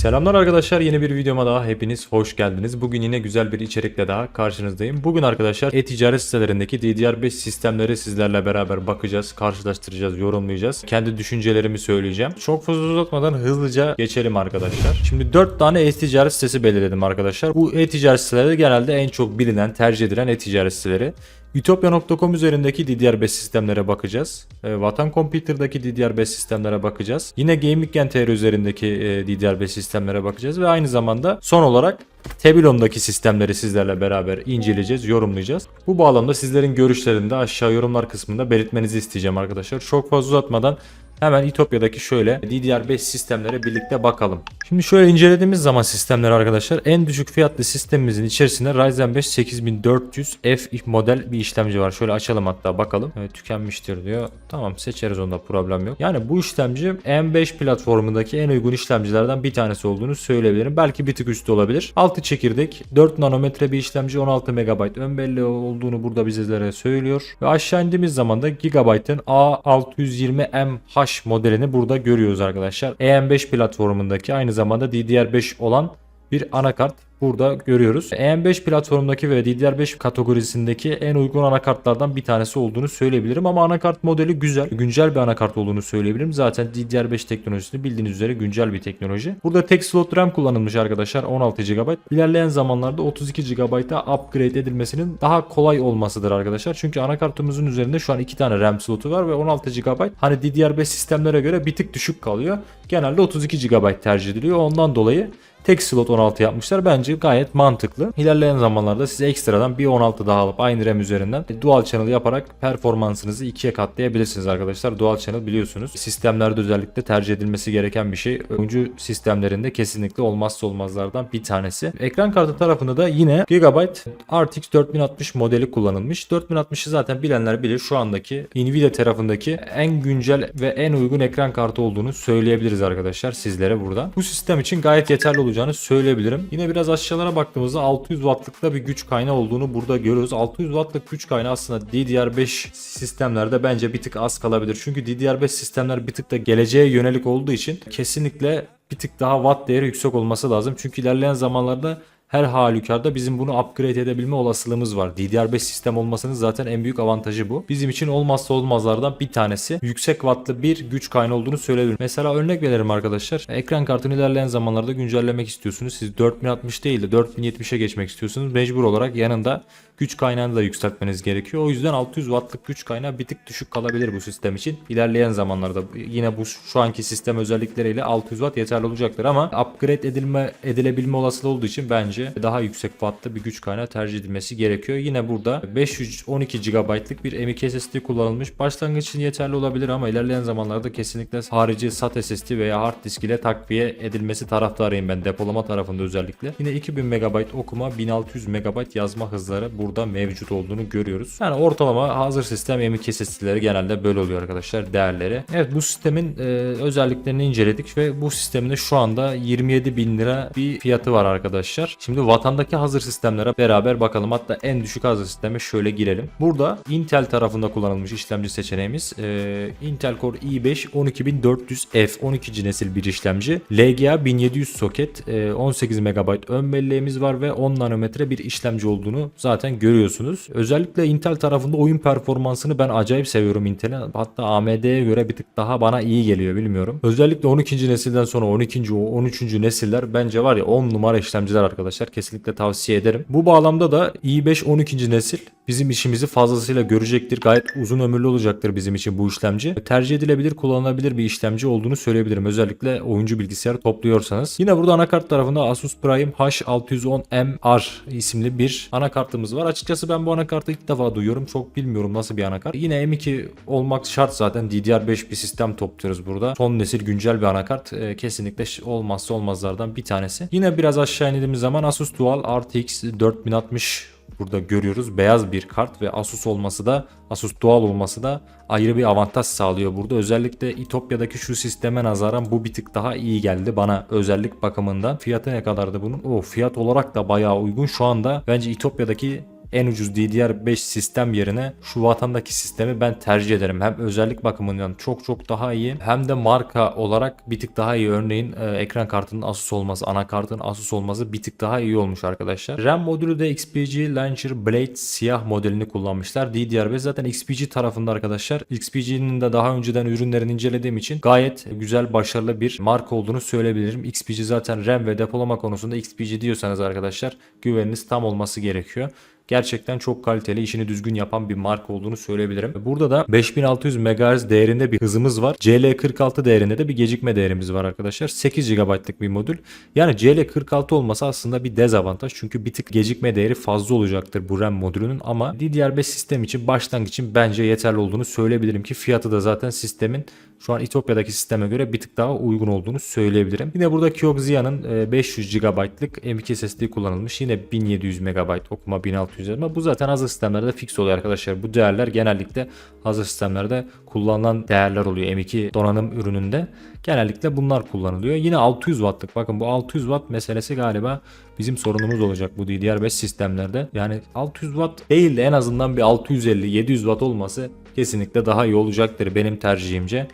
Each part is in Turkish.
Selamlar arkadaşlar yeni bir videoma daha hepiniz hoş geldiniz. Bugün yine güzel bir içerikle daha karşınızdayım. Bugün arkadaşlar e-ticaret sitelerindeki DDR5 sistemleri sizlerle beraber bakacağız, karşılaştıracağız, yorumlayacağız. Kendi düşüncelerimi söyleyeceğim. Çok fazla uzatmadan hızlıca geçelim arkadaşlar. Şimdi 4 tane e-ticaret sitesi belirledim arkadaşlar. Bu e-ticaret siteleri genelde en çok bilinen, tercih edilen e-ticaret siteleri. Utopia.com üzerindeki DDR5 sistemlere bakacağız. E, Vatan Computer'daki DDR5 sistemlere bakacağız. Yine Gaming.tr üzerindeki e, DDR5 sistemlere bakacağız ve aynı zamanda son olarak Tebilon'daki sistemleri sizlerle beraber inceleyeceğiz, yorumlayacağız. Bu bağlamda sizlerin görüşlerini de aşağı yorumlar kısmında belirtmenizi isteyeceğim arkadaşlar. Çok fazla uzatmadan Hemen İtopya'daki şöyle DDR5 sistemlere birlikte bakalım. Şimdi şöyle incelediğimiz zaman sistemleri arkadaşlar en düşük fiyatlı sistemimizin içerisinde Ryzen 5 8400F model bir işlemci var. Şöyle açalım hatta bakalım. Evet, tükenmiştir diyor. Tamam seçeriz onda problem yok. Yani bu işlemci M5 platformundaki en uygun işlemcilerden bir tanesi olduğunu söyleyebilirim. Belki bir tık üstü olabilir. 6 çekirdek 4 nanometre bir işlemci 16 MB ön belleği olduğunu burada bizlere söylüyor. Ve aşağı indiğimiz zaman da Gigabyte'ın A620MH modelini burada görüyoruz arkadaşlar. EM5 platformundaki aynı zamanda DDR5 olan bir anakart burada görüyoruz. EM5 platformundaki ve DDR5 kategorisindeki en uygun anakartlardan bir tanesi olduğunu söyleyebilirim ama anakart modeli güzel. Güncel bir anakart olduğunu söyleyebilirim. Zaten DDR5 teknolojisini bildiğiniz üzere güncel bir teknoloji. Burada tek slot RAM kullanılmış arkadaşlar 16 GB. İlerleyen zamanlarda 32 GB'a upgrade edilmesinin daha kolay olmasıdır arkadaşlar. Çünkü anakartımızın üzerinde şu an 2 tane RAM slotu var ve 16 GB hani DDR5 sistemlere göre bir tık düşük kalıyor. Genelde 32 GB tercih ediliyor. Ondan dolayı Tek slot 16 yapmışlar. Bence gayet mantıklı. İlerleyen zamanlarda size ekstradan bir 16 daha alıp aynı RAM üzerinden dual channel yaparak performansınızı ikiye katlayabilirsiniz arkadaşlar. Dual channel biliyorsunuz sistemlerde özellikle tercih edilmesi gereken bir şey. Oyuncu sistemlerinde kesinlikle olmazsa olmazlardan bir tanesi. Ekran kartı tarafında da yine Gigabyte RTX 4060 modeli kullanılmış. 4060'ı zaten bilenler bilir. Şu andaki Nvidia tarafındaki en güncel ve en uygun ekran kartı olduğunu söyleyebiliriz arkadaşlar sizlere burada. Bu sistem için gayet yeterli olacağını söyleyebilirim. Yine biraz aşağılara baktığımızda 600 wattlıkta bir güç kaynağı olduğunu burada görüyoruz. 600 wattlık güç kaynağı aslında DDR5 sistemlerde bence bir tık az kalabilir. Çünkü DDR5 sistemler bir tık da geleceğe yönelik olduğu için kesinlikle bir tık daha watt değeri yüksek olması lazım. Çünkü ilerleyen zamanlarda her halükarda bizim bunu upgrade edebilme olasılığımız var. DDR5 sistem olmasının zaten en büyük avantajı bu. Bizim için olmazsa olmazlardan bir tanesi yüksek wattlı bir güç kaynağı olduğunu söyleyebilirim. Mesela örnek verelim arkadaşlar. Ekran kartını ilerleyen zamanlarda güncellemek istiyorsunuz. Siz 4060 değil de 4070'e geçmek istiyorsunuz. Mecbur olarak yanında güç kaynağını da yükseltmeniz gerekiyor. O yüzden 600 wattlık güç kaynağı bir tık düşük kalabilir bu sistem için. İlerleyen zamanlarda yine bu şu anki sistem özellikleriyle 600 watt yeterli olacaktır ama upgrade edilme edilebilme olasılığı olduğu için bence daha yüksek wattlı bir güç kaynağı tercih edilmesi gerekiyor. Yine burada 512 GB'lık bir M.2 SSD kullanılmış. Başlangıç için yeterli olabilir ama ilerleyen zamanlarda kesinlikle harici SATA SSD veya hard disk ile takviye edilmesi taraftarıyım ben depolama tarafında özellikle. Yine 2000 MB okuma 1600 MB yazma hızları burada mevcut olduğunu görüyoruz. Yani ortalama hazır sistem M.2 SSD'leri genelde böyle oluyor arkadaşlar değerleri. Evet bu sistemin e, özelliklerini inceledik ve bu sistemin şu anda 27 bin lira bir fiyatı var arkadaşlar. Şimdi vatandaki hazır sistemlere beraber bakalım. Hatta en düşük hazır sisteme şöyle girelim. Burada Intel tarafında kullanılmış işlemci seçeneğimiz e, Intel Core i5 12400F 12. nesil bir işlemci. LGA 1700 soket e, 18 MB ön belleğimiz var ve 10 nanometre bir işlemci olduğunu zaten görüyorsunuz. Özellikle Intel tarafında oyun performansını ben acayip seviyorum Intel'in. Hatta AMD'ye göre bir tık daha bana iyi geliyor bilmiyorum. Özellikle 12. nesilden sonra 12. 13. nesiller bence var ya 10 numara işlemciler arkadaşlar. Kesinlikle tavsiye ederim. Bu bağlamda da i5 12. nesil bizim işimizi fazlasıyla görecektir. Gayet uzun ömürlü olacaktır bizim için bu işlemci. Tercih edilebilir, kullanılabilir bir işlemci olduğunu söyleyebilirim. Özellikle oyuncu bilgisayar topluyorsanız. Yine burada anakart tarafında Asus Prime H610MR isimli bir anakartımız var. Açıkçası ben bu anakartı ilk defa duyuyorum. Çok bilmiyorum nasıl bir anakart. Yine M2 olmak şart zaten. DDR5 bir sistem topluyoruz burada. Son nesil güncel bir anakart. Ee, kesinlikle olmazsa olmazlardan bir tanesi. Yine biraz aşağı indiğimiz zaman Asus Dual RTX 4060 burada görüyoruz. Beyaz bir kart ve Asus olması da Asus Dual olması da ayrı bir avantaj sağlıyor burada. Özellikle İtopya'daki şu sisteme nazaran bu bir tık daha iyi geldi bana özellik bakımından. Fiyatı ne kadardı bunun? O fiyat olarak da bayağı uygun. Şu anda bence İtopya'daki en ucuz DDR5 sistem yerine şu vatandaki sistemi ben tercih ederim. Hem özellik bakımından çok çok daha iyi hem de marka olarak bir tık daha iyi. Örneğin e, ekran kartının Asus olması, anakartın Asus olması bir tık daha iyi olmuş arkadaşlar. RAM modülü de XPG Launcher Blade siyah modelini kullanmışlar. DDR5 zaten XPG tarafında arkadaşlar. XPG'nin de daha önceden ürünlerini incelediğim için gayet güzel, başarılı bir marka olduğunu söyleyebilirim. XPG zaten RAM ve depolama konusunda XPG diyorsanız arkadaşlar güveniniz tam olması gerekiyor. Gerçekten çok kaliteli, işini düzgün yapan bir marka olduğunu söyleyebilirim. Burada da 5600 MHz değerinde bir hızımız var. CL46 değerinde de bir gecikme değerimiz var arkadaşlar. 8 GB'lık bir modül. Yani CL46 olması aslında bir dezavantaj. Çünkü bir tık gecikme değeri fazla olacaktır bu RAM modülünün ama DDR5 sistem için başlangıç için bence yeterli olduğunu söyleyebilirim ki fiyatı da zaten sistemin şu an İtopya'daki sisteme göre bir tık daha uygun olduğunu söyleyebilirim. Yine burada Kioxia'nın 500 GB'lık M.2 SSD kullanılmış. Yine 1700 MB okuma 1600 ama bu zaten hazır sistemlerde fix oluyor arkadaşlar. Bu değerler genellikle hazır sistemlerde kullanılan değerler oluyor. M2 donanım ürününde genellikle bunlar kullanılıyor. Yine 600 wattlık bakın bu 600 watt meselesi galiba bizim sorunumuz olacak bu DDR5 sistemlerde. Yani 600 watt değil de en azından bir 650-700 watt olması kesinlikle daha iyi olacaktır benim tercihimce.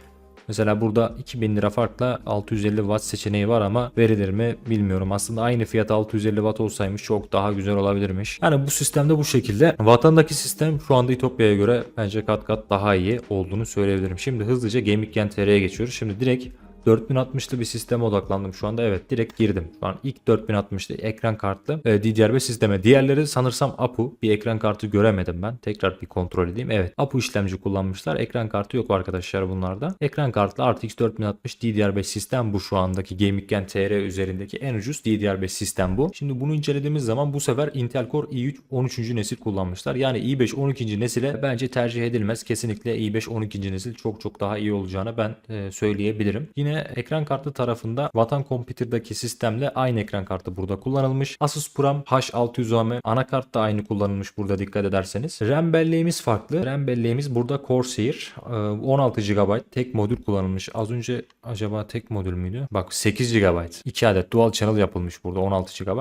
Mesela burada 2000 lira farkla 650 watt seçeneği var ama verilir mi bilmiyorum. Aslında aynı fiyat 650 watt olsaymış çok daha güzel olabilirmiş. Yani bu sistemde bu şekilde. Vatandaki sistem şu anda İtopya'ya göre bence kat kat daha iyi olduğunu söyleyebilirim. Şimdi hızlıca Gaming Gen TR'ye geçiyoruz. Şimdi direkt 4060'lı bir sisteme odaklandım şu anda. Evet direkt girdim. Şu an ilk 4060'lı ekran kartlı e, DDR5 sisteme. Diğerleri sanırsam APU. Bir ekran kartı göremedim ben. Tekrar bir kontrol edeyim. Evet APU işlemci kullanmışlar. Ekran kartı yok arkadaşlar bunlarda. Ekran kartlı RTX 4060 DDR5 sistem bu şu andaki Gaming TR üzerindeki en ucuz DDR5 sistem bu. Şimdi bunu incelediğimiz zaman bu sefer Intel Core i3 13. nesil kullanmışlar. Yani i5 12. nesile bence tercih edilmez. Kesinlikle i5 12. nesil çok çok daha iyi olacağını ben e, söyleyebilirim. Yine ekran kartı tarafında Vatan Computer'daki sistemle aynı ekran kartı burada kullanılmış. Asus Pram H610M anakart da aynı kullanılmış burada dikkat ederseniz. RAM belleğimiz farklı. RAM belleğimiz burada Corsair e, 16 GB tek modül kullanılmış. Az önce acaba tek modül müydü? Bak 8 GB. 2 adet dual channel yapılmış burada 16 GB.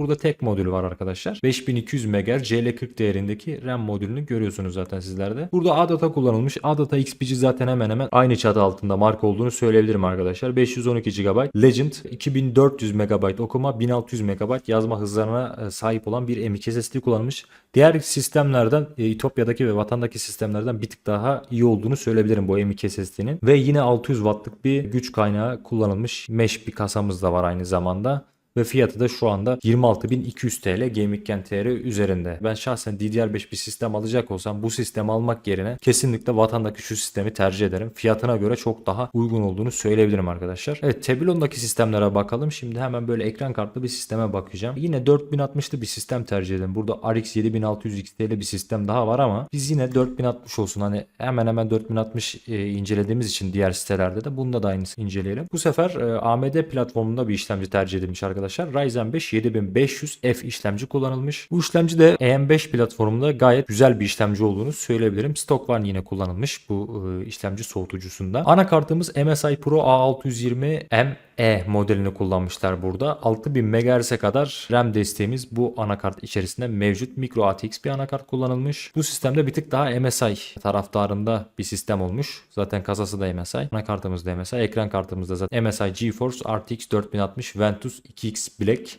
Burada tek modül var arkadaşlar. 5200 MHz CL40 değerindeki RAM modülünü görüyorsunuz zaten sizlerde. Burada ADATA kullanılmış. ADATA XPG zaten hemen hemen aynı çatı altında marka olduğunu söyleyebilirim arkadaşlar. 512 GB Legend 2400 MB okuma 1600 MB yazma hızlarına e, sahip olan bir M.2 SSD kullanılmış. Diğer sistemlerden e, İtopya'daki ve vatandaki sistemlerden bir tık daha iyi olduğunu söyleyebilirim bu M.2 SSD'nin. Ve yine 600 wattlık bir güç kaynağı kullanılmış. Mesh bir kasamız da var aynı zamanda ve fiyatı da şu anda 26.200 TL Gaming TR üzerinde. Ben şahsen DDR5 bir sistem alacak olsam bu sistemi almak yerine kesinlikle vatandaki şu sistemi tercih ederim. Fiyatına göre çok daha uygun olduğunu söyleyebilirim arkadaşlar. Evet Tebilon'daki sistemlere bakalım. Şimdi hemen böyle ekran kartlı bir sisteme bakacağım. Yine 4060'lı bir sistem tercih edelim. Burada RX 7600 XT'li bir sistem daha var ama biz yine 4060 olsun. Hani hemen hemen 4060 e, incelediğimiz için diğer sitelerde de bunda da aynısını inceleyelim. Bu sefer e, AMD platformunda bir işlemci tercih edilmiş arkadaşlar arkadaşlar. Ryzen 5 7500F işlemci kullanılmış. Bu işlemci de EM5 platformunda gayet güzel bir işlemci olduğunu söyleyebilirim. Stock One yine kullanılmış bu e, işlemci soğutucusunda. Anakartımız MSI Pro A620M E modelini kullanmışlar burada. 6000 MHz'e kadar RAM desteğimiz bu anakart içerisinde mevcut. Micro ATX bir anakart kullanılmış. Bu sistemde bir tık daha MSI taraftarında bir sistem olmuş. Zaten kasası da MSI. Anakartımız da MSI. Ekran kartımız da zaten MSI GeForce RTX 4060 Ventus 2X Black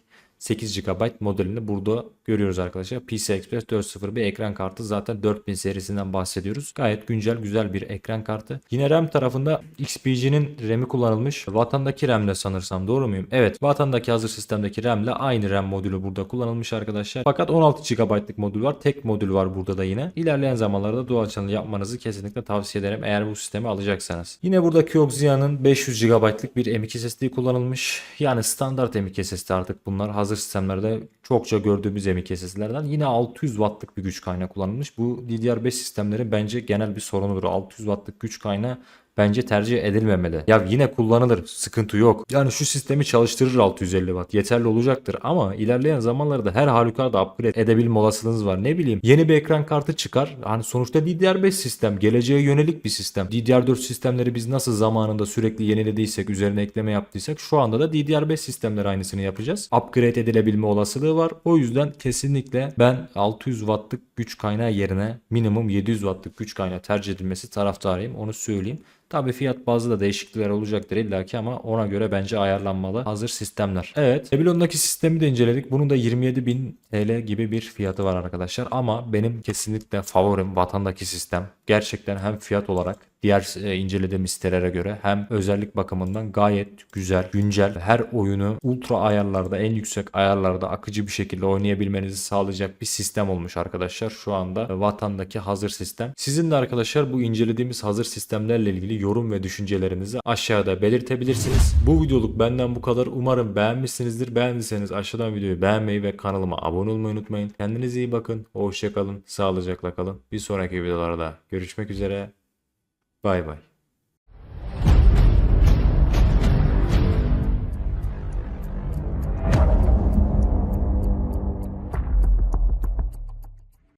8 GB modelini burada görüyoruz arkadaşlar. PCI Express 4.0 bir ekran kartı. Zaten 4000 serisinden bahsediyoruz. Gayet güncel güzel bir ekran kartı. Yine RAM tarafında XPG'nin RAM'i kullanılmış. Vatandaki RAM'le sanırsam doğru muyum? Evet. Vatandaki hazır sistemdeki RAM'le aynı RAM modülü burada kullanılmış arkadaşlar. Fakat 16 GB'lık modül var. Tek modül var burada da yine. İlerleyen zamanlarda dual channel yapmanızı kesinlikle tavsiye ederim eğer bu sistemi alacaksanız. Yine burada Kioxia'nın 500 GB'lık bir M.2 SSD kullanılmış. Yani standart M.2 SSD artık bunlar hazır sistemlerde çokça gördüğümüz M.2 SSD'lerden. Yine 600 wattlık bir güç kaynağı kullanılmış. Bu DDR5 sistemlerin bence genel bir sorunudur. 600 wattlık güç kaynağı bence tercih edilmemeli. Ya yine kullanılır sıkıntı yok. Yani şu sistemi çalıştırır 650 watt yeterli olacaktır ama ilerleyen zamanlarda her halükarda upgrade edebilme olasılığınız var. Ne bileyim yeni bir ekran kartı çıkar. Hani sonuçta DDR5 sistem geleceğe yönelik bir sistem. DDR4 sistemleri biz nasıl zamanında sürekli yenilediysek üzerine ekleme yaptıysak şu anda da DDR5 sistemleri aynısını yapacağız. Upgrade edilebilme olasılığı var. O yüzden kesinlikle ben 600 wattlık güç kaynağı yerine minimum 700 wattlık güç kaynağı tercih edilmesi taraftarıyım. Onu söyleyeyim. Tabii fiyat bazlı da değişiklikler olacaktır illaki ama ona göre bence ayarlanmalı hazır sistemler. Evet Babylon'daki sistemi de inceledik. Bunun da 27.000 TL gibi bir fiyatı var arkadaşlar. Ama benim kesinlikle favorim vatandaki sistem. Gerçekten hem fiyat olarak diğer e, incelediğim sitelere göre hem özellik bakımından gayet güzel, güncel, her oyunu ultra ayarlarda, en yüksek ayarlarda akıcı bir şekilde oynayabilmenizi sağlayacak bir sistem olmuş arkadaşlar. Şu anda vatandaki hazır sistem. Sizin de arkadaşlar bu incelediğimiz hazır sistemlerle ilgili yorum ve düşüncelerinizi aşağıda belirtebilirsiniz. Bu videoluk benden bu kadar. Umarım beğenmişsinizdir. Beğendiyseniz aşağıdan videoyu beğenmeyi ve kanalıma abone olmayı unutmayın. Kendinize iyi bakın. Hoşçakalın. Sağlıcakla kalın. Bir sonraki videolarda görüşmek üzere. Bay bay.